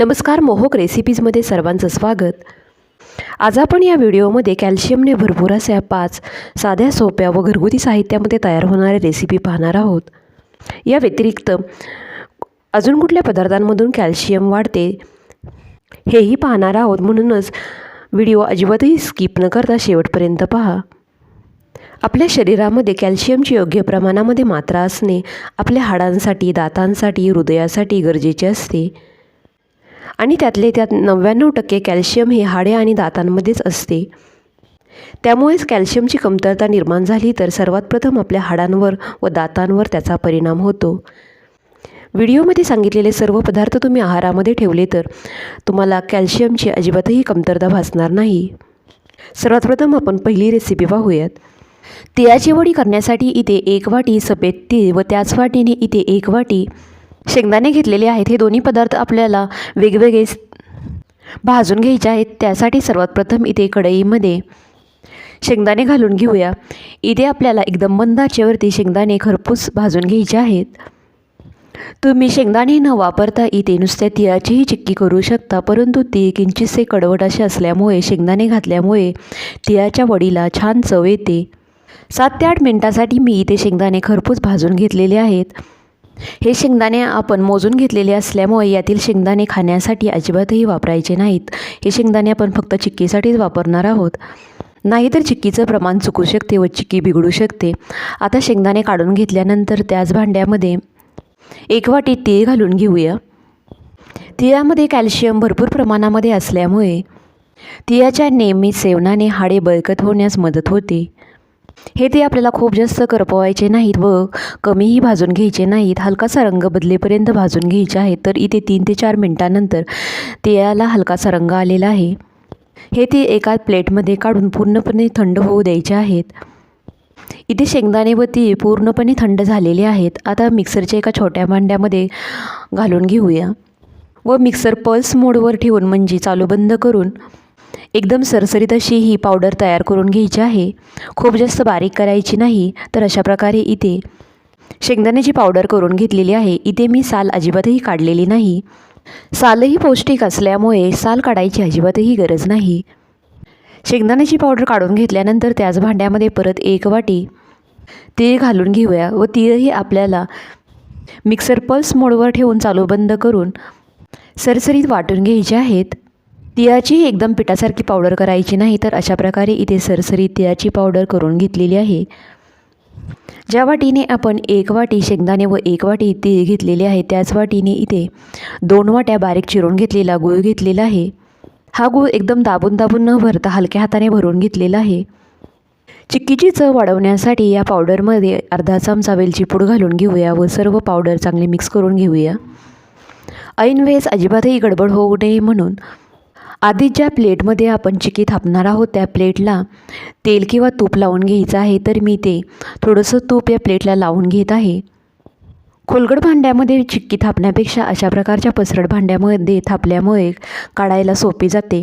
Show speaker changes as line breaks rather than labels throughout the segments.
नमस्कार मोहक रेसिपीजमध्ये सर्वांचं स्वागत. आज आपण या व्हिडिओमध्ये कॅल्शियमने भरपूर अशा पाच साध्या सोप्या व घरगुती साहित्यामध्ये तयार होणाऱ्या रेसिपी पाहणार आहोत. या व्यतिरिक्त अजून कुठल्या पदार्थांमधून कॅल्शियम वाढते हेही पाहणार आहोत. म्हणूनच व्हिडिओ अजिबातही स्किप न करता शेवटपर्यंत पहा. आपल्या शरीरामध्ये कॅल्शियमची योग्य प्रमाणामध्ये मात्रा असणे आपल्या हाडांसाठी दातांसाठी हृदयासाठी गरजेचे असते. आणि त्यातले त्यात नव्याण्णव टक्के कॅल्शियम हे हाडे आणि दातांमध्येच असते. त्यामुळेच कॅल्शियमची कमतरता निर्माण झाली तर सर्वात प्रथम आपल्या हाडांवर व दातांवर त्याचा परिणाम होतो. व्हिडिओमध्ये सांगितलेले सर्व पदार्थ तुम्ही आहारामध्ये ठेवले तर तुम्हाला कॅल्शियमची अजिबातही कमतरता भासणार नाही. सर्वात प्रथम आपण पहिली रेसिपी पाहूयात. तिळाची वडी करण्यासाठी इथे एक वाटी सफेद तीळ व त्याच वाटीने इथे एक वाटी शेंगदाणे घेतलेले आहेत. हे दोन्ही पदार्थ आपल्याला वेगवेगळे भाजून घ्यायचे आहेत. त्यासाठी सर्वात प्रथम इथे कढईमध्ये शेंगदाणे घालून घेऊया. इथे आपल्याला एकदम मंद आचेवरती शेंगदाणे खरपूस भाजून घ्यायचे आहेत. तुम्ही शेंगदाणे न वापरता इथे नुसत्या तिळाचीही चिक्की करू शकता परंतु ती किंचितसे कडवट असे असल्यामुळे शेंगदाणे घातल्यामुळे तिळाच्या वडीला छान चव येते. सात ते आठ मिनटासाठी मी इथे शेंगदाणे खरपूस भाजून घेतलेले आहेत. हे शेंगदाणे आपण मोजून घेतलेले असल्यामुळे यातील शेंगदाणे खाण्यासाठी अजिबातही वापरायचे नाहीत. हे शेंगदाणे आपण फक्त चिक्कीसाठीच वापरणार आहोत. नाहीतर चिक्कीचं प्रमाण चुकू शकते व चिक्की बिघडू शकते. आता शेंगदाणे काढून घेतल्यानंतर त्याच भांड्यामध्ये एक वाटी तीळ घालून घेऊया. तिळामध्ये कॅल्शियम भरपूर प्रमाणामध्ये असल्यामुळे तिळाच्या नेहमी सेवनाने हाडे बळकट होण्यास मदत होते. हे ते आपल्याला खूप जास्त करपवायचे नाहीत व कमीही भाजून घ्यायचे नाहीत. हलकासा रंग बदलेपर्यंत भाजून घ्यायचे आहेत. तर इथे तीन ते चार मिनटानंतर तेलाला हलकासा रंग आलेला आहे. हे ते एका प्लेटमध्ये काढून पूर्णपणे थंड होऊ द्यायचे आहेत. इथे शेंगदाणे व तीळ पूर्णपणे थंड झालेले आहेत. आता मिक्सरच्या एका छोट्या भांड्यामध्ये घालून घेऊया. व मिक्सर पल्स मोडवर ठेवून म्हणजे चालू बंद करून एकदम सरसरीत अशी ही पावडर तयार करून घ्यायची आहे. खूप जास्त बारीक करायची नाही तर अशा प्रकारे इथे शेंगदाण्याची पावडर करून घेतलेली आहे. इथे मी साल अजिबातही काढलेली नाही. सालही पौष्टिक असल्यामुळे साल काढायची अजिबातही गरज नाही. शेंगदाण्याची पावडर काढून घेतल्यानंतर त्याच भांड्यामध्ये परत एक वाटी तीळ घालून घेऊया व तीळही आपल्याला मिक्सर पल्स मोडवर ठेवून चालू बंद करून सरसरीत वाटून घ्यायचे आहेत. तिळाची एकदम पिठासारखी पावडर करायची नाही तर अशा प्रकारे इथे सरसरी तिळाची पावडर करून घेतलेली आहे. ज्या वाटीने आपण एक वाटी शेंगदाणे व एक वाटी तीळ घेतलेले आहे त्याच वाटीने इथे दोन वाट्या बारीक चिरून घेतलेला गूळ घेतलेला आहे. हा गूळ एकदम दाबून दाबून न भरता हलक्या हाताने भरून घेतलेला आहे. चिक्कीची चव वाढवण्यासाठी या पावडरमध्ये अर्धा चमचा वेलची पूड घालून घेऊया व सर्व पावडर चांगले मिक्स करून घेऊया. ऐनवेळेस अजिबातही गडबड होऊ नये म्हणून आधी ज्या प्लेटमध्ये आपण चिकी थापणार आहोत त्या प्लेटला तेल किंवा तूप लावून घ्यायचं आहे तर मी ते थोडंसं तूप या प्लेटला लावून घेत आहे. खोलगड भांड्यामध्ये चिक्की थापण्यापेक्षा अशा प्रकारच्या पसरट भांड्यामध्ये थापल्यामुळे काढायला सोपी जाते.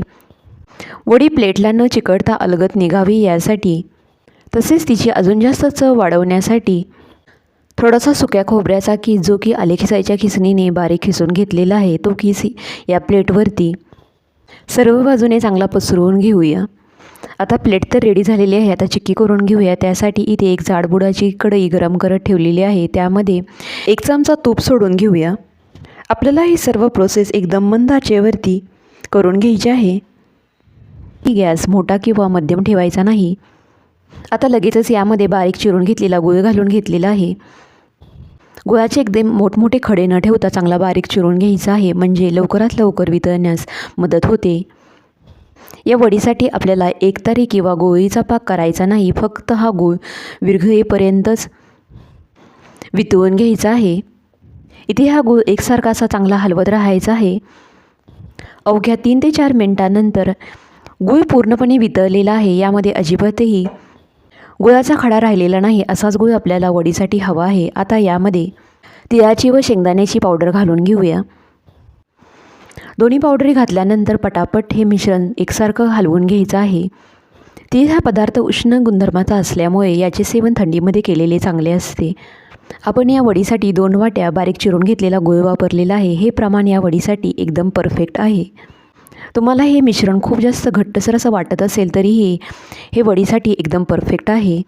वडी प्लेटला न चिकटता अलगत निघावी यासाठी तसेच तिची अजून जास्त चव वाढवण्यासाठी थोडासा सुक्या खोबऱ्याचा की जो की आले खिसायच्या खिसणीने बारीक खिसून घेतलेला आहे तो किस या प्लेटवरती सर्व बाजूने चांगला पसरवून घेऊया. आता प्लेट तर रेडी झालेली आहे. आता चिक्की करून घेऊया. त्यासाठी इथे एक जाडबुडाची कढई गरम करत ठेवलेली आहे. त्यामध्ये एक चमचा तूप सोडून घेऊया. आपल्याला ही सर्व प्रोसेस एकदम मंद आचेवरती करून घ्यायची आहे. ही गॅस मोठा किंवा मध्यम ठेवायचा नाही. आता लगेचच यामध्ये बारीक चिरून घेतलेला गुळ घालून घेतलेला आहे. गुळाचे एकदम मोठमोठे खडे न ठेवता चांगला बारीक चिरून घ्यायचा आहे. म्हणजे लवकरात लवकर वितळण्यास मदत होते. या वडीसाठी आपल्याला एकतारी किंवा गोळीचा पाक करायचा नाही. फक्त हा गुळ विरघळेपर्यंतच वितळून घ्यायचा आहे. इथे हा गुळ एकसारखा असा चांगला हलवत राहायचा आहे. अवघ्या तीन ते चार मिनटानंतर गुळ पूर्णपणे वितळलेला आहे. यामध्ये अजिबातही गुळाचा खडा राहिलेला नाही असाच गुळ आपल्याला वडीसाठी हवा आहे. आता यामध्ये तिळाची व शेंगदाण्याची पावडर घालून घेऊया. दोन्ही पावडरी घातल्यानंतर पटापट हे मिश्रण एकसारखं हलवून घ्यायचं आहे. तीळ हा पदार्थ उष्ण गुणधर्माचा असल्यामुळे याचे सेवन थंडीमध्ये केलेले चांगले असते. आपण या वडीसाठी दोन वाट्या बारीक चिरून घेतलेला गुळ वापरलेला आहे. हे प्रमाण या वडीसाठी एकदम परफेक्ट आहे. तुम्हाला हे मिश्रण खूप जास्त घट्टसर असं वाटत असेल तरीही हे वडीसाठी एकदम परफेक्ट आहे.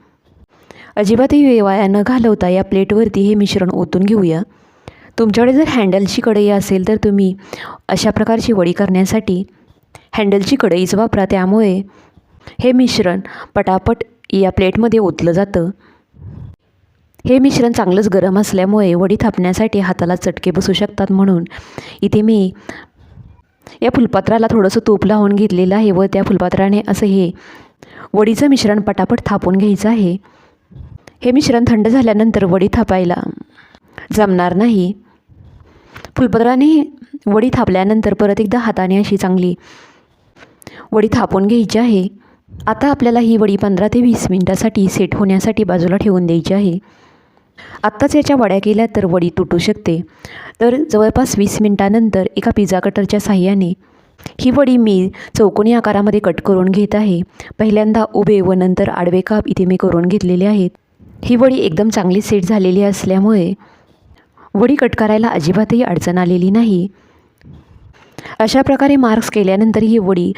अजिबातही वाया न घालवता या प्लेटवरती हे मिश्रण ओतून घेऊया. तुमच्याकडे जर हँडलची कढई असेल तर तुम्ही अशा प्रकारची वडी करण्यासाठी हँडलची कढईच वापरा. त्यामुळे हे मिश्रण पटापट या प्लेटमध्ये ओतलं जातं. हे मिश्रण चांगलंच गरम असल्यामुळे वडी थापण्यासाठी हाताला चटके बसू शकतात म्हणून इथे मी या फुलपात्राला थोडंसं तूप लावून घेतलेलं आहे व त्या फुलपात्राने असं हे वडीचं मिश्रण पटापट थापून घ्यायचं आहे. हे मिश्रण थंड झाल्यानंतर वडी थापायला जमणार नाही. फुलपात्राने वडी थापल्यानंतर परत एकदा हाताने अशी चांगली वडी थापून घ्यायची आहे. आता आपल्याला ही वडी पंधरा ते वीस मिनटासाठी सेट होण्यासाठी बाजूला ठेवून द्यायची आहे. आत्ताच याच्या वड्या केल्या तर वडी तुटू शकते. तर जवळपास वीस मिनटानंतर एका पिझ्झा कटरच्या साह्याने ही वडी मी चौकोनी आकारामध्ये कट करून घेत आहे. पहिल्यांदा उभे व नंतर आडवे काप इथे मी करून घेतलेले आहेत. ही वडी एकदम चांगली सेट झालेली असल्यामुळे वडी कट करायला अजिबातही अडचण आलेली नाही. अशा प्रकारे मार्क्स केल्यानंतर ही वडी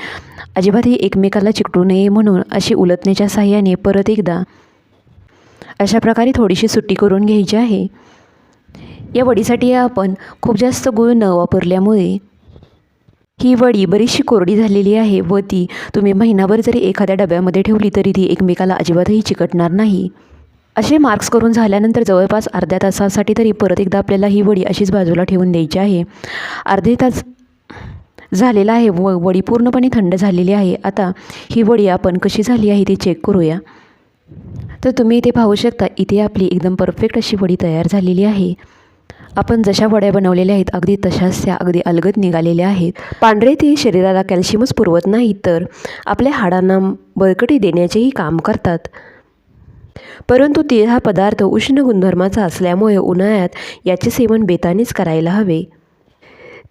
अजिबातही एकमेकाला चिकटू नये म्हणून अशी उलटण्याच्या साह्याने परत एकदा अशा प्रकारे थोडीशी सुट्टी करून घ्यायची आहे. या वडीसाठी आपण खूप जास्त गुळ न वापरल्यामुळे ही वडी बरीचशी कोरडी झालेली आहे व ती तुम्ही महिनाभर जरी एखाद्या डब्यामध्ये ठेवली तरी ती एकमेकाला अजिबातही चिकटणार नाही. असे मार्क्स करून झाल्यानंतर जवळपास अर्ध्या तासासाठी तरी परत एकदा आपल्याला ही वडी अशीच बाजूला ठेवून द्यायची आहे. अर्धे तास झालेला आहे व वडी पूर्णपणे थंड झालेली आहे. आता ही वडी आपण कशी झाली आहे ती चेक करूया. तर तुम्ही इथे पाहू शकता इथे आपली एकदम परफेक्ट अशी वडी तयार झालेली आहे. आपण जशा वड्या बनवलेल्या आहेत अगदी तशाच त्या अगदी अलगद निघालेल्या आहेत. पांढरे ते शरीराला कॅल्शियमच पुरवत नाही तर आपल्या हाडांना बळकटी देण्याचेही काम करतात. परंतु तीळ हा पदार्थ उष्ण गुणधर्माचा असल्यामुळे उन्हाळ्यात याचे सेवन बेतानेच करायला हवे.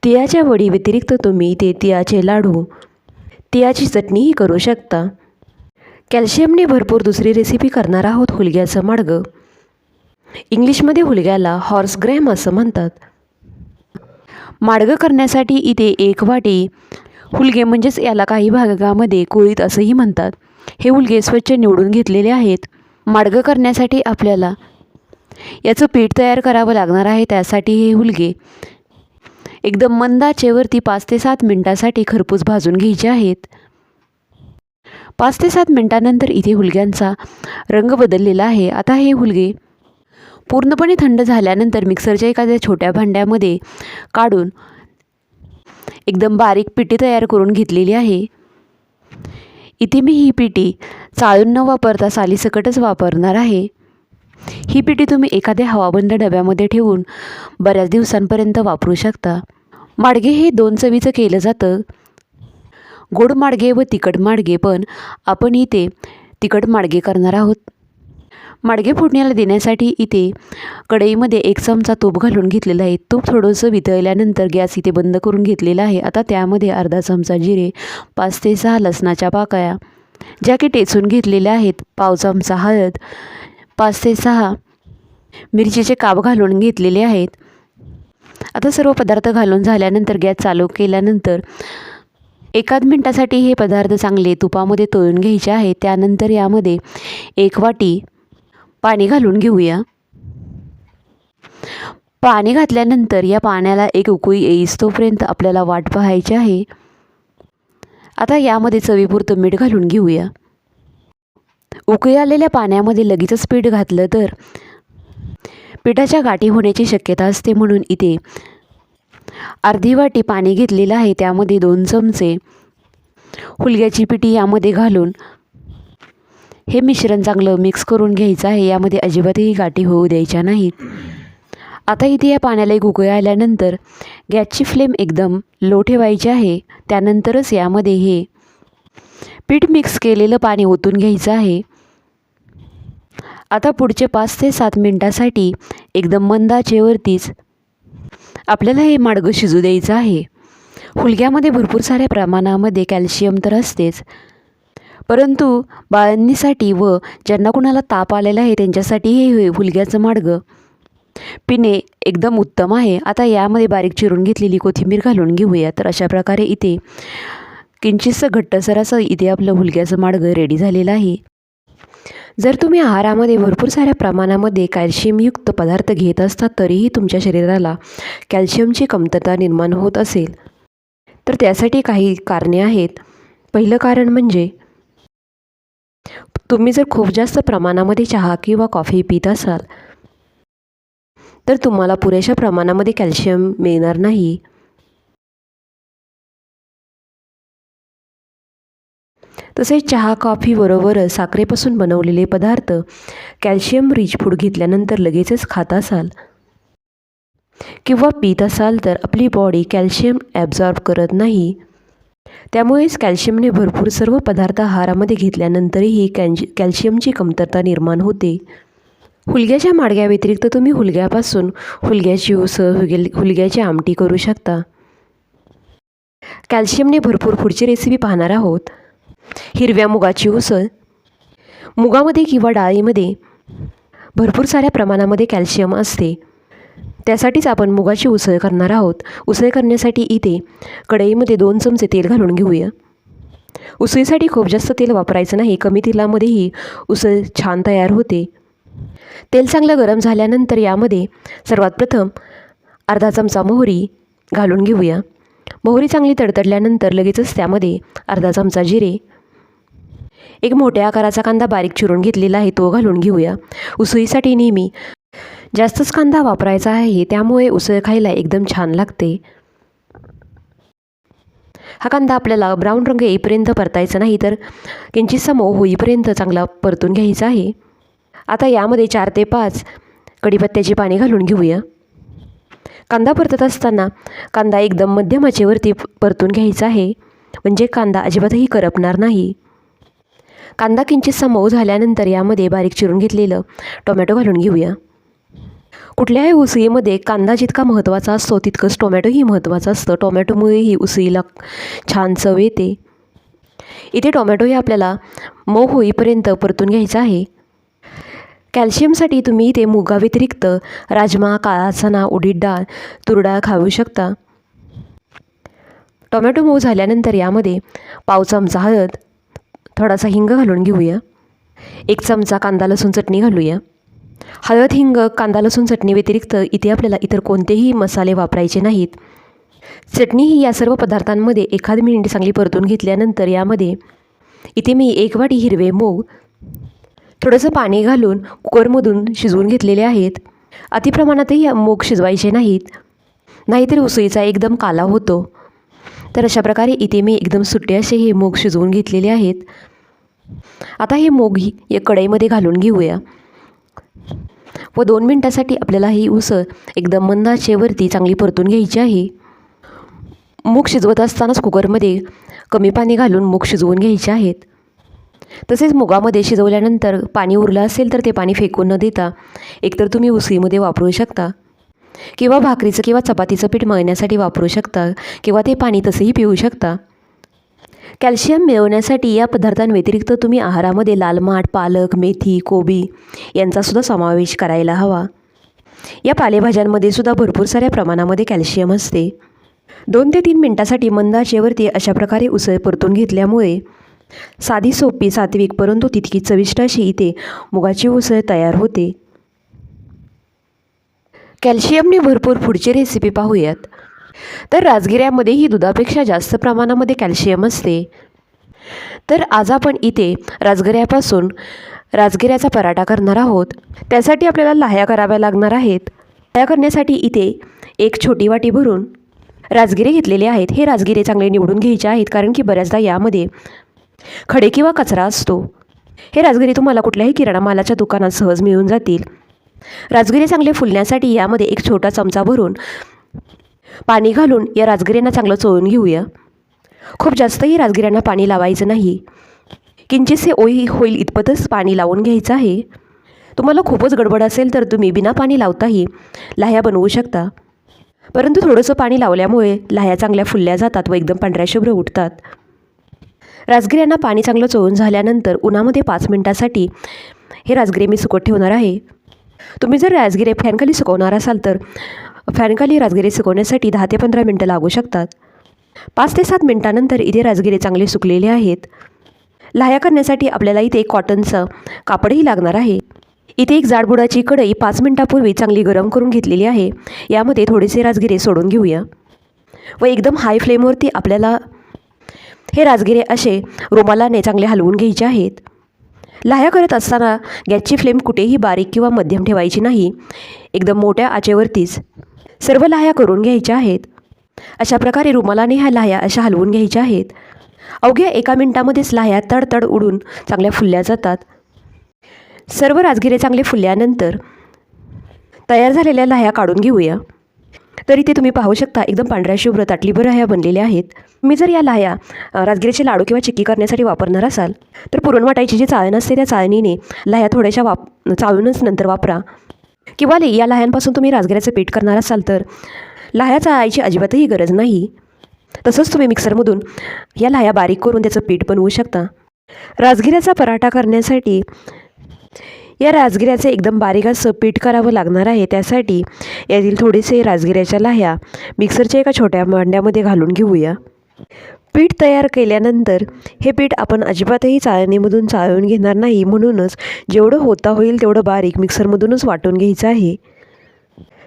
तिळाच्या वडी व्यतिरिक्त तुम्ही ते तिळाचे लाडू तिळाची चटणीही करू शकता. कॅल्शियमने भरपूर दुसरी रेसिपी करणार आहोत हुलग्याचं माडगं. इंग्लिशमध्ये हुलग्याला हॉर्स ग्रॅम असं म्हणतात. माडगं करण्यासाठी इथे एक वाटी हुलगे म्हणजेच याला काही भागामध्ये कुळीत असंही म्हणतात. हे हुलगे स्वच्छ निवडून घेतलेले आहेत. माडगं करण्यासाठी आपल्याला याचं पीठ तयार करावं लागणार आहे त्यासाठी हे हुलगे एकदम मंदाचेवरती पाच ते सात मिनटासाठी खरपूस भाजून घ्यायचे आहेत. पाच ते सात मिनटानंतर इथे हुलग्यांचा रंग बदललेला आहे. आता हे हुलगे पूर्णपणे थंड झाल्यानंतर मिक्सरच्या एखाद्या छोट्या भांड्यामध्ये काढून एकदम बारीक पिठी तयार करून घेतलेली आहे. इथे मी ही पिठी चाळून न वापरता सालीसकटच वापरणार आहे. ही पिठी तुम्ही एखाद्या हवाबंद डब्यामध्ये ठेवून बऱ्याच दिवसांपर्यंत वापरू शकता. माडगे हे दोन चवीचं केलं जातं. गोड माडगे व तिखट माडगे पण आपण इथे तिखट माडगे करणार आहोत. माडगे फोडण्याला देण्यासाठी इथे कढईमध्ये एक चमचा तूप घालून घेतलेला आहे. तूप थोडंसं वितळल्यानंतर गॅस इथे बंद करून घेतलेला आहे. आता त्यामध्ये अर्धा चमचा जिरे पाच ते सहा लसणाच्या पाकळ्या ज्या की टेचून घेतलेल्या आहेत. पाव चमचा हळद पाच ते सहा मिरचीचे काप घालून घेतलेले आहेत. आता सर्व पदार्थ घालून झाल्यानंतर गॅस चालू केल्यानंतर एकाद मिनटासाठी हे पदार्थ चांगले तुपामध्ये तळून घ्यायचे आहे. त्यानंतर यामध्ये एक वाटी पाणी घालून घेऊया. पाणी घातल्यानंतर या पाण्याला एक उकळी येईस तोपर्यंत आपल्याला वाट पाहायची आहे. आता यामध्ये चवीपुरतं मीठ घालून घेऊया. उकळी आलेल्या पाण्यामध्ये लगेचच पीठ घातलं तर पिठाच्या गाठी होण्याची शक्यता असते म्हणून इथे अर्धी वाटी पाणी घेतलेलं आहे त्यामध्ये दोन चमचे हुलग्याची पिठी यामध्ये घालून हे मिश्रण चांगलं मिक्स करून घ्यायचं आहे. यामध्ये अजिबातही गाठी होऊ द्यायच्या नाहीत. आता इथे या पाण्याला एक उकळी आल्यानंतर गॅसची फ्लेम एकदम लो ठेवायची आहे. त्यानंतरच यामध्ये हे पीठ मिक्स केलेलं पाणी ओतून घ्यायचं आहे. आता पुढचे पाच ते सात मिनटासाठी एकदम मंदाचेवरतीच आपल्याला हे माडगं शिजू द्यायचं आहे. हुलग्यामध्ये भरपूर साऱ्या प्रमाणामध्ये कॅल्शियम तर असतेच. परंतु बाळांनीसाठी व ज्यांना कुणाला ताप आलेला आहे त्यांच्यासाठी हे हुलग्याचं माडगं पिणे एकदम उत्तम आहे. आता यामध्ये बारीक चिरून घेतलेली कोथिंबीर घालून घेऊया. तर अशा प्रकारे इथे किंचितसं घट्टसर असं इथे आपलं हुलग्याचं माडगं रेडी झालेलं आहे. जर तुम्ही आहारामध्ये भरपूर साऱ्या प्रमाणामध्ये कॅल्शियमयुक्त पदार्थ घेत असता तरीही तुमच्या शरीराला कॅल्शियमची कमतरता निर्माण होत असेल. तर त्यासाठी काही कारणे आहेत. पहिलं कारण म्हणजे तुम्ही जर खूप जास्त प्रमाणामध्ये चहा किंवा कॉफी पित असाल तर तुम्हाला पुरेशा प्रमाणामध्ये कॅल्शियम मिळणार नाही. तसेच चहा कॉफीबरोबरच साखरेपासून बनवलेले पदार्थ कॅल्शियम रिच फूड घेतल्यानंतर लगेचच खात असाल किंवा पित असाल तर आपली बॉडी कॅल्शियम ॲब्झॉर्ब करत नाही. त्यामुळेच कॅल्शियमने भरपूर सर्व पदार्थ आहारामध्ये घेतल्यानंतरही कॅल्शि कॅल्शियमची कमतरता निर्माण होते. हुलग्याच्या माडग्याव्यतिरिक्त तुम्ही हुलग्यापासून हुलग्याची उसळ हुगे हुलग्याची आमटी करू शकता. कॅल्शियमने भरपूर पुढची रेसिपी पाहणार आहोत. हिरव्या मुगाची उसळ मुगामध्ये किंवा डाळीमध्ये भरपूर साऱ्या प्रमाणामध्ये कॅल्शियम असते. त्यासाठीच आपण मुगाची उसळ करणार आहोत. उसळ करण्यासाठी इथे कढईमध्ये दोन चमचे तेल घालून घेऊया. उसळीसाठी खूप जास्त तेल वापरायचं नाही कमी तेलामध्येही उसळ छान तयार होते. तेल चांगलं गरम झाल्यानंतर यामध्ये सर्वात प्रथम अर्धा चमचा मोहरी घालून घेऊया. मोहरी चांगली तडतडल्यानंतर लगेचच त्यामध्ये अर्धा चमचा जिरे एक मोठ्या आकाराचा कांदा बारीक चिरून घेतलेला आहे तो घालून घेऊया. उसळीसाठी नेहमी जास्तच कांदा वापरायचा आहे त्यामुळे उसळ खायला एकदम छान लागते. हा कांदा आपल्याला ब्राऊन रंग येईपर्यंत परतायचा नाही तर किंचितसा मऊ होईपर्यंत चांगला परतून घ्यायचा आहे. आता यामध्ये चार ते पाच कढीपत्त्याची पाने घालून घेऊया. कांदा परतत असताना कांदा एकदम मध्यम आचेवरती परतून घ्यायचा आहे. म्हणजे कांदा अजिबातही करपणार नाही. कांदा किंचितसा मऊ झाल्यानंतर यामध्ये बारीक चिरून घेतलेलं टोमॅटो घालून घेऊया. कुठल्याही उसळीमध्ये कांदा जितका महत्त्वाचा असतो तितकंच टोमॅटोही महत्त्वाचं असतं. टोमॅटोमुळेही उसळीला छान चव येते. इथे टोमॅटोही आपल्याला मऊ होईपर्यंत परतून घ्यायचा आहे. कॅल्शियमसाठी तुम्ही इथे मुगाव्यतिरिक्त राजमा काळा चणा उडीद डाळ तूर डाळ खाऊ शकता. टोमॅटो मऊ झाल्यानंतर यामध्ये पाव चमचा हळद थोडासा हिंग घालून घेऊया. एक चमचा कांदा लसूण चटणी घालूया. हळद हिंग कांदा लसूण चटणी व्यतिरिक्त इथे आपल्याला इतर कोणतेही मसाले वापरायचे नाहीत. चटणी ही या सर्व पदार्थांमध्ये एखाद मिनिट चांगली परतून घेतल्यानंतर यामध्ये इथे मी एक वाटी हिरवे मूग थोडंसं पाणी घालून कुकरमधून शिजवून घेतलेले आहेत. अतिप्रमाणातही मूग शिजवायचे नाहीत. नाहीतर उसळीचा एकदम काला होतो. तर अशा प्रकारे इथे मी एकदम सुट्टे असे हे मूग शिजवून घेतलेले आहेत. आता हे मूग ही या कढईमध्ये घालून घेऊया. व दोन मिनटासाठी आपल्याला ही उसळ एकदम मंद आचेवरती चांगली परतून घ्यायची आहे. मूग शिजवत असतानाच कुकरमध्ये कमी पाणी घालून मूग शिजवून घ्यायचे आहेत. तसेच मुगामध्ये शिजवल्यानंतर पाणी उरलं असेल तर ते पाणी फेकून न देता एकतर तुम्ही उसळीमध्ये वापरू शकता. किंवा भाकरीचं किंवा चपातीचं पीठ मळण्यासाठी वापरू शकता किंवा ते पाणी तसंही पिऊ शकता. कॅल्शियम मिळवण्यासाठी या पदार्थांव्यतिरिक्त तुम्ही आहारामध्ये लाल माठ पालक मेथी कोबी यांचासुद्धा समावेश करायला हवा. या पालेभाज्यांमध्ये सुद्धा भरपूर साऱ्या प्रमाणामध्ये कॅल्शियम असते. दोन ते तीन मिनटासाठी मंद आचेवरती अशा प्रकारे उसळ परतून घेतल्यामुळे साधी सोपी सात्विक परंतु तितकी चविष्ट अशी इथे मुगाची उसळ तयार होते. कॅल्शियमने भरपूर पुढची रेसिपी पाहूयात. तर राजगिऱ्यामध्येही दुधापेक्षा जास्त प्रमाणामध्ये कॅल्शियम असते. तर आज आपण इथे राजगिऱ्यापासून राजगिऱ्याचा पराठा करणार आहोत. त्यासाठी आपल्याला लाह्या कराव्या लागणार आहेत. लाह्या करण्यासाठी इथे एक छोटी वाटी भरून राजगिरे घेतलेले आहेत. हे राजगिरे चांगले निवडून घ्यायचे आहेत कारण की बऱ्याचदा यामध्ये खडे किंवा कचरा असतो. हे राजगिरे तुम्हाला कुठल्याही किराणा मालाच्या दुकानात सहज मिळून जातील. राजगिरे चांगले फुलण्यासाठी यामध्ये एक छोटा चमचा भरून पाणी घालून या राजगिऱ्यांना चांगलं चोळून घेऊया. खूप जास्तही राजगिऱ्यांना पाणी लावायचं नाही. किंचितसे ओई होईल इतपतच पाणी लावून घ्यायचं आहे. तुम्हाला खूपच गडबड असेल तर तुम्ही बिना पाणी लावताही लाह्या बनवू शकता. परंतु थोडंसं पाणी लावल्यामुळे लाह्या चांगल्या फुलल्या जातात व एकदम पांढऱ्या शुभ्र उठतात. राजगिऱ्यांना पाणी चांगलं चोळून झाल्यानंतर उन्हामध्ये पाच मिनटासाठी हे राजगिरे मी सुकत ठेवणार आहे. तुम्ही जर राजगिरे फॅनखाली सुकवणार असाल तर फॅनखाली राजगिरे सुकवण्यासाठी दहा ते पंधरा मिनटं लागू शकतात. पाच ते सात मिनटानंतर इथे राजगिरे चांगले सुकलेले आहेत. लाह्या करण्यासाठी आपल्याला इथे कॉटनचं कापडही लागणार आहे. इथे एक जाडबुडाची कढई पाच मिनटापूर्वी चांगली गरम करून घेतलेली आहे. यामध्ये थोडेसे राजगिरे सोडून घेऊया. व एकदम हाय फ्लेमवरती आपल्याला हे राजगिरे असे रुमालाने चांगले हलवून घ्यायचे आहेत. लाह्या करत असताना गॅसची फ्लेम कुठेही बारीक किंवा मध्यम ठेवायची नाही. एकदम मोठ्या आचेवरतीच. सर्व लाह्या करून घ्यायच्या आहेत. अशा प्रकारे रुमालाने ह्या लाह्या अशा हलवून घ्यायच्या आहेत. अवघ्या एका मिनटामध्येच लाह्या तडतड उडून चांगल्या फुलल्या जातात. सर्व राजगिरे चांगले फुलल्यानंतर तयार झालेल्या लाह्या काढून घेऊया. तर इथे तुम्ही पाहू शकता एकदम पांढऱ्या शुभ्र ताटलीभर ह्या बनलेल्या आहेत. मी जर या लाह्या राजगिरीचे लाडू किंवा चिक्की करण्यासाठी वापरणार असाल तर पुरण वाटायची जी चाळण असते त्या चाळणीने लाह्या थोड्याशा वाप चाळूनच नंतर वापरा. किंवा या लाह्यांपासून तुम्ही राजगिऱ्याचं पीठ करणार असाल तर लाह्या चाळायची अजिबातही गरज नाही. तसंच तुम्ही मिक्सरमधून या लाह्या बारीक करून त्याचं पीठ बनवू शकता. राजगिऱ्याचा पराठा करण्यासाठी या राजगिऱ्याचं एकदम बारीक असं पीठ करावं लागणार आहे. त्यासाठी यातील थोडेसे राजगिऱ्याच्या लाह्या मिक्सरच्या एका छोट्या मांड्यामध्ये घालून घेऊया. पीठ तयार केल्यानंतर हे पीठ आपण अजिबातही चाळणीमधून चाळून घेणार नाही. म्हणूनच जेवढं होता होईल तेवढं बारीक मिक्सरमधूनच वाटून घ्यायचं आहे.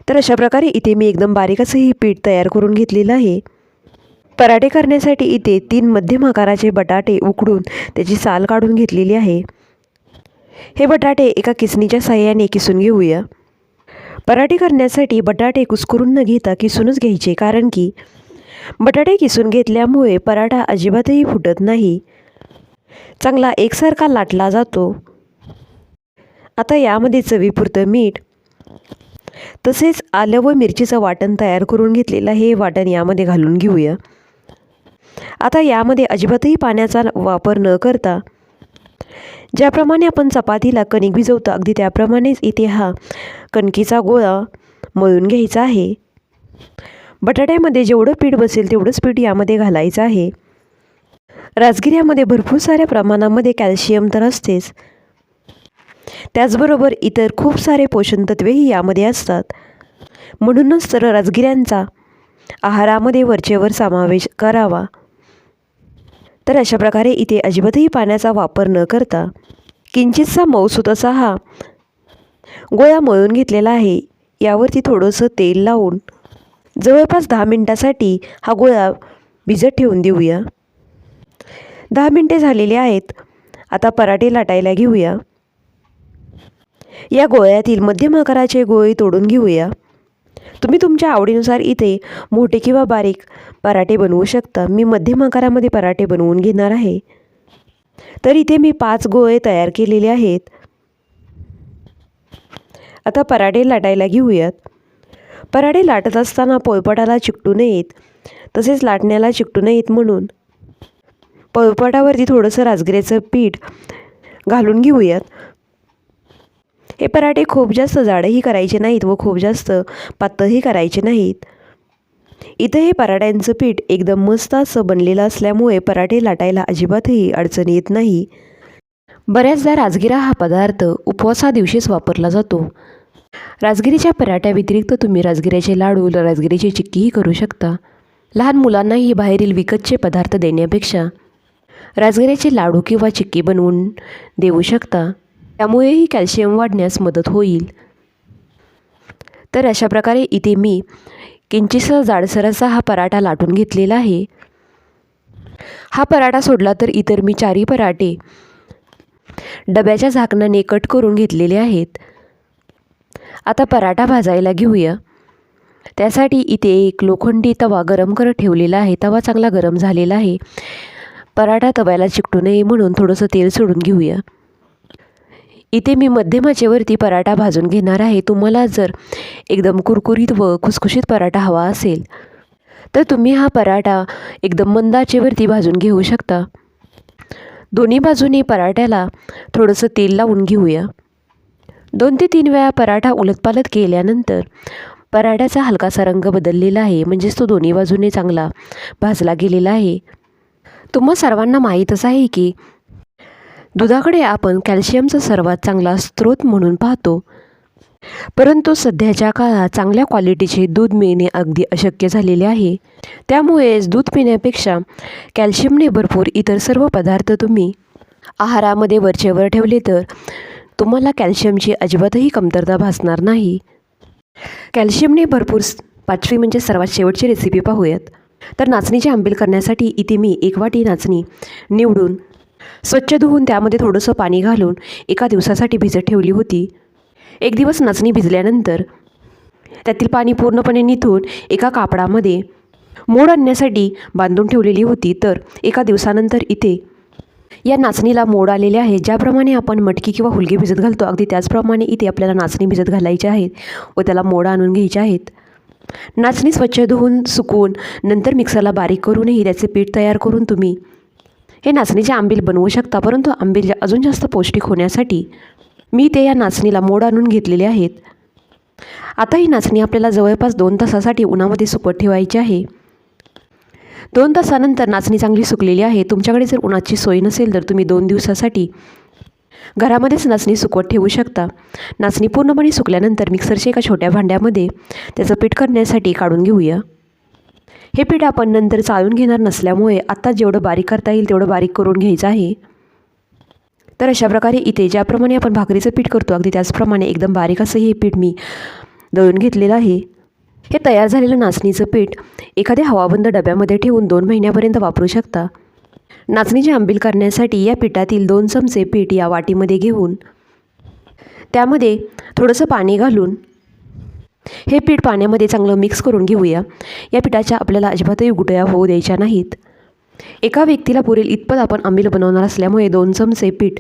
तर अशा प्रकारे इथे मी एकदम बारीक असं हे पीठ तयार करून घेतलेलं आहे. पराठे करण्यासाठी इथे तीन मध्यम आकाराचे बटाटे उकडून त्याची साल काढून घेतलेली आहे. हे बटाटे एका किसणीच्या साह्याने किसून घेऊया. पराठे करण्यासाठी बटाटे कुस्करून न घेता किसूनच घ्यायचे कारण की बटाटे किसून घेतल्यामुळे पराठा अजिबातही फुटत नाही. चांगला एकसारखा लाटला जातो. आता यामध्ये चवीपुरतं मीठ तसेच आलं व मिरचीचं वाटण तयार करून घेतलेलं हे वाटण यामध्ये घालून घेऊया. आता यामध्ये अजिबातही पाण्याचा वापर न करता ज्याप्रमाणे आपण चपातीला कणिक भिजवतो अगदी त्याप्रमाणेच इथे हा कणकीचा गोळा मळून घ्यायचा आहे. बटाट्यामध्ये जेवढं पीठ बसेल तेवढंच पीठ यामध्ये घालायचं आहे. राजगिऱ्यामध्ये भरपूर साऱ्या प्रमाणामध्ये कॅल्शियम तर असतेच. त्याचबरोबर इतर खूप सारे पोषणतत्वेही यामध्ये असतात. म्हणूनच तर राजगिऱ्यांचा आहारामध्ये वरचेवर समावेश करावा. तर अशा प्रकारे इथे अजिबातही पाण्याचा वापर न करता किंचितसा मऊसूत असा हा गोळा मळून घेतलेला आहे. यावरती थोडंसं तेल लावून जवळपास दहा मिनटासाठी हा गोळा भिजत ठेवून देऊया. दहा मिनटे झालेली आहेत. आता पराठे लाटायला घेऊया. या गोळ्यातील मध्यम आकाराचे गोळे तोडून घेऊया. तुम्ही तुमच्या आवडीनुसार इथे मोठे किंवा बारीक पराठे बनवू शकता. मी मध्यम आकारामध्ये पराठे बनवून घेणार आहे. तर इथे मी पाच गोळे तयार केलेले आहेत. आता पराठे लाटायला घेऊयात. पराठे लाटत असताना पोळपाटाला चिकटू नयेत. तसेच लाटण्याला चिकटू नयेत म्हणून पोळपाटावरती थोडंसं राजगिऱ्याचं पीठ घालून घेऊयात. हे पराठे खूप जास्त जाडही करायचे नाहीत व खूप जास्त पातळही करायचे नाहीत. इथं हे पराठ्यांचं पीठ एकदम मस्त असं बनलेलं असल्यामुळे पराठे लाटायला अजिबातही अडचण येत नाही. बऱ्याचदा राजगिरा हा पदार्थ उपवासा दिवशीच वापरला जातो. राजगिरीच्या पराठ्या व्यतिरिक्त तुम्ही राजगिऱ्याचे लाडू राजगिरीची चिक्कीही करू शकता. लहान मुलांनाही बाहेरील विकतचे पदार्थ देण्यापेक्षा राजगिऱ्याचे लाडू किंवा चिक्की बनवून देऊ शकता. त्यामुळेही कॅल्शियम वाढण्यास मदत होईल. तर अशा प्रकारे इथे मी किंचितसा जाडसर असा हा पराठा लाटून घेतलेला आहे. हा पराठा सोडला तर इतर मी चारही पराठे डब्याच्या झाकणाने कट करून घेतलेले आहेत. आता पराठा भाजायला घेऊया. त्यासाठी इथे एक लोखंडी तवा गरम करत ठेवलेला आहे. तवा चांगला गरम झालेला आहे. पराठा तव्याला चिकटू नये म्हणून थोडंसं तेल सोडून घेऊया. इथे मी मध्यमाचेवरती पराठा भाजून घेणार आहे. तुम्हाला जर एकदम कुरकुरीत व खुसखुशीत पराठा हवा असेल तर तुम्ही हा पराठा एकदम मंदाचेवरती भाजून घेऊ शकता. दोन्ही बाजूने पराठ्याला थोडंसं तेल लावून घेऊया. दोन ते तीन वेळा पराठा उलटपालट केल्यानंतर पराठ्याचा हलकासा रंग बदललेला आहे. म्हणजेच तो दोन्ही बाजूने चांगला भाजला गेलेला आहे. तुम्हा सर्वांना माहीतच आहे की दुधाकडे आपण कॅल्शियमचा सर्वात चांगला स्रोत म्हणून पाहतो. परंतु सध्याच्या काळात चांगल्या क्वालिटीचे दूध मिळणे अगदी अशक्य झालेले आहे. त्यामुळेच दूध पिण्यापेक्षा कॅल्शियमने भरपूर इतर सर्व पदार्थ तुम्ही आहारामध्ये वरचेवर ठेवले तर तुम्हाला कॅल्शियमची अजिबातही कमतरता भासणार नाही. कॅल्शियमने भरपूर पाचवी म्हणजे सर्वात शेवटची रेसिपी पाहूयात. तर नाचणीचे आंबील करण्यासाठी इथे मी एक वाटी नाचणी निवडून स्वच्छ धुवून त्यामध्ये थोडंसं पाणी घालून एका दिवसासाठी भिजत ठेवली होती. एक दिवस नाचणी भिजल्यानंतर त्यातील पाणी पूर्णपणे निथून एका कापडामध्ये मोड आणण्यासाठी बांधून ठेवलेली होती. तर एका दिवसानंतर इथे या नाचणीला मोड आलेले आहे. ज्याप्रमाणे आपण मटकी किंवा हुलगी भिजत घालतो अगदी त्याचप्रमाणे इथे आपल्याला नाचणी भिजत घालायची आहेत व त्याला मोड आणून घ्यायचे आहेत. नाचणी स्वच्छ धुवून सुकवून नंतर मिक्सरला बारीक करूनही त्याचे पीठ तयार करून तुम्ही हे नाचणीचे आंबील बनवू शकता परंतु आंबील अजून जास्त पौष्टिक होण्यासाठी मी ते या नाचणीला मोड आणून घेतलेले आहेत. आता ही नाचणी आपल्याला जवळपास दोन तासासाठी उन्हामध्ये सुकत ठेवायची आहे. दोन तासानंतर नाचणी चांगली सुकलेली आहे. तुमच्याकडे जर उन्हाची सोय नसेल तर तुम्ही दोन दिवसासाठी घरामध्येच नाचणी सुकवत ठेवू शकता. नाचणी पूर्णपणे सुकल्यानंतर मिक्सरच्या एका छोट्या भांड्यामध्ये त्याचं पीठ करण्यासाठी काढून घेऊया. हे पीठ आपण नंतर चाळून घेणार नसल्यामुळे आत्ता जेवढं बारीक करता येईल तेवढं बारीक करून घ्यायचं आहे. तर अशा प्रकारे इथे ज्याप्रमाणे आपण भाकरीचं पीठ करतो अगदी त्याचप्रमाणे एकदम बारीक असं हे पीठ मी दळून घेतलेलं आहे. हे तयार झालेलं नाचणीचं पीठ एखाद्या हवाबंद डब्यामध्ये ठेवून दोन महिन्यापर्यंत वापरू शकता. नाचणीचे आंबील करण्यासाठी या पिठातील दोन चमचे पीठ या वाटीमध्ये घेऊन त्यामध्ये थोडंसं पाणी घालून हे पीठ पाण्यामध्ये चांगलं मिक्स करून घेऊया. या पिठाच्या आपल्याला अजिबातही गुटया होऊ द्यायच्या नाहीत. एका व्यक्तीला पुरेल इतपत आपण आंबील बनवणार असल्यामुळे दोन चमचे पीठ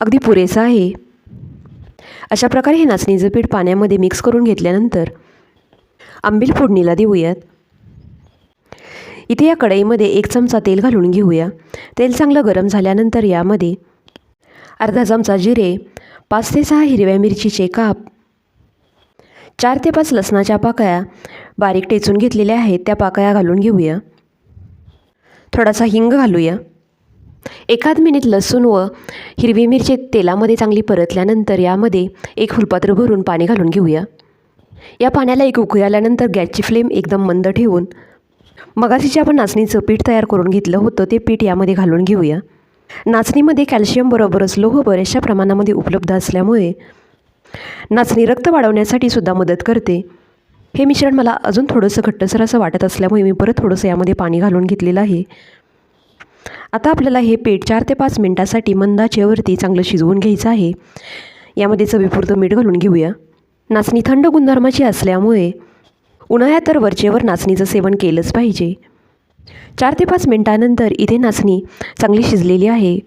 अगदी पुरेसं आहे. अशा प्रकारे हे नाचणीचं पीठ पाण्यामध्ये मिक्स करून घेतल्यानंतर आंबील फोडणीला देऊयात. इथे या कढईमध्ये एक चमचा तेल घालून घेऊया. तेल चांगलं गरम झाल्यानंतर यामध्ये अर्धा चमचा जिरे पाच ते सहा हिरव्या मिरचीचे काप चार ते पाच लसणाच्या पाकळ्या बारीक टेचून घेतलेल्या आहेत त्या पाकळ्या घालून घेऊया. थोडासा हिंग घालूया. एखाद मिनिट लसूण व हिरवी मिरची तेलामध्ये चांगली परतल्यानंतर यामध्ये एक फुलपात्र भरून पाणी घालून घेऊया. या पाण्याला एक उकळी आल्यानंतर गॅसची फ्लेम एकदम मंद ठेवून मगाशी जे आपण नाचणीचं पीठ तयार करून घेतलं होतं ते पीठ यामध्ये घालून घेऊया. नाचणीमध्ये कॅल्शियम बरोबरच लोह बऱ्याचशा प्रमाणामध्ये उपलब्ध असल्यामुळे नाचणी रक्त वाढवण्यासाठी सुद्धा मदत करते. हे मिश्रण मला अजून थोडंसं घट्टसर असं वाटत असल्यामुळे मी परत थोडंसं यामध्ये पाणी घालून घेतलेलं आहे. आता आपल्याला हे पीठ चार ते पाच मिनटासाठी मंदाचेवरती चांगलं शिजवून घ्यायचं आहे. यामध्ये चवीपुरतं मीठ घालून घेऊया. नाचणी थंड गुणधर्माची असल्यामुळे उन्हाळ्यात तर वरचेवर नाचणीचं सेवन केलंच पाहिजे. चार ते पाच मिनटानंतर इथे नाचणी चांगली शिजलेली आहे.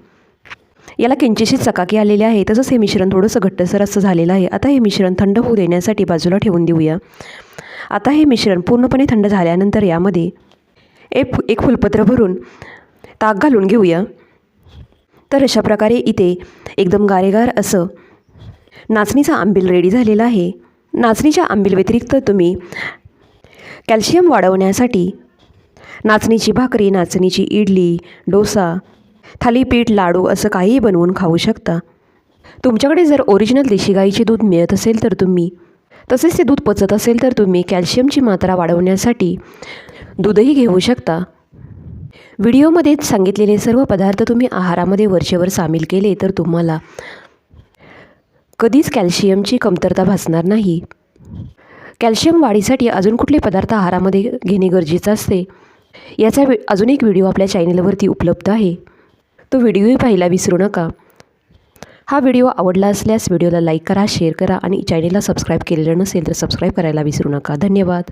याला किंचितशी चकाकी आलेली आहे. तसंच हे मिश्रण थोडंसं घट्टसर असं झालेलं आहे. आता हे मिश्रण थंड होऊ देण्यासाठी बाजूला ठेवून देऊया. आता हे मिश्रण पूर्णपणे थंड झाल्यानंतर यामध्ये एक एक फुलपत्र भरून ताक घालून घेऊया. तर अशा प्रकारे इथे एकदम गारेगार असं नाचणीचा आंबील रेडी झालेला आहे. नाचणीच्या आंबील व्यतिरिक्त तुम्ही कॅल्शियम वाढवण्यासाठी नाचणीची भाकरी नाचणीची इडली डोसा थालीपीठ लाडू असं काहीही बनवून खाऊ शकता. तुमच्याकडे जर ओरिजिनल देशी गाईचे दूध मिळत असेल तर तुम्ही तसेच ते दूध पचत असेल तर तुम्ही कॅल्शियमची मात्रा वाढवण्यासाठी दूधही घेऊ शकता. व्हिडिओमध्ये सांगितलेले सर्व पदार्थ तुम्ही आहारामध्ये वरचेवर सामील केले तर तुम्हाला कधीच कॅल्शियमची कमतरता भासणार नाही. कॅल्शियम वाढीसाठी अजून कुठले पदार्थ आहारामध्ये घेणे गरजेचं असते? याचा वि अजून एक व्हिडिओ आपल्या चॅनेलवरती उपलब्ध आहे. तो व्हिडिओही पाहायला विसरू नका. हा व्हिडिओ आवडला असल्यास व्हिडिओला लाईक करा शेअर करा आणि चॅनेलला सबस्क्राईब केलेलं नसेल तर सबस्क्राईब करायला विसरू नका. धन्यवाद.